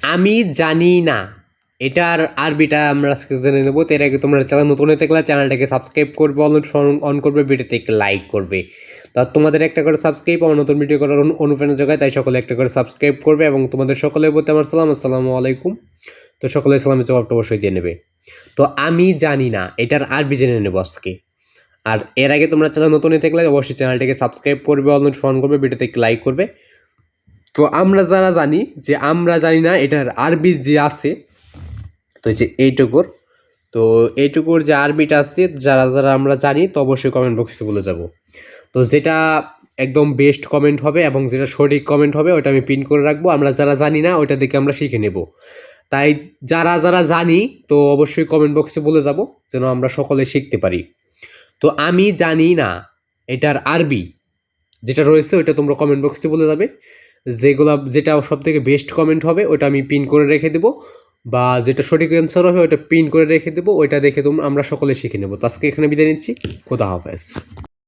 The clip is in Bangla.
আমি জানি না। এটার আরবিটা আমরা আজকে জেনে নেব। তো এর আগে তোমরা চ্যানেল নতুন হয়ে থাকলে চ্যানেলটাকে সাবস্ক্রাইব করবে অন করবে, ভিডিওতে একটা লাইক করবে। তো তোমাদের একটা করে সাবস্ক্রাইব আমার নতুন ভিডিও করার অনুপ্রেরণা যোগায়, তাই সকলে একটা করে সাবস্ক্রাইব করবে এবং তোমাদের সকলের প্রতি আমার সালাম, আসসালামু আলাইকুম। তো সকলে সালামের জবাবটা অবশ্যই দিয়ে নেবে। তো আমি জানি না এটার আরবি জেনে নেব আজকে। আর এর আগে তোমরা চ্যানেল নতুন হয়ে থাকলে অবশ্যই চ্যানেলটাকে সাবস্ক্রাইব করবে অন করবে, ভিডিওতে একটা লাইক করবে। তো আমরা যারা জানি যে আমরা জানি না এটার আরবি যে আছে, তো যে এইটুকুর, তো এইটুকুর যে আরবিটা আছে, যারা যারা আমরা জানি, তো অবশ্যই কমেন্ট বক্সে বলে যাব। তো যেটা একদম বেস্ট কমেন্ট হবে এবং যেটা সঠিক কমেন্ট হবে ওটা আমি পিন করে রাখব। আমরা যারা জানি না, ওইটা দেখে আমরা শিখে নেব। তাই যারা যারা জানি, তো অবশ্যই কমেন্ট বক্সে বলে যাব, যেন আমরা সকলে শিখতে পারি। তো আমি জানি না এটার আরবি যেটা রয়েছে, ওইটা তোমরা কমেন্ট বক্সে বলে যাবে। যেগুলা, যেটা সব থেকে বেস্ট কমেন্ট হবে ওটা আমি পিন করে রেখে দেবো। বা যেটা সঠিক অ্যান্সার হবে ওটা পিন করে রেখে দেবো। ওইটা দেখে তোমরা আমরা সকলে শিখে নেব। তো আজকে এখানে বিদায় নিচ্ছি। খোদা হাফেজ।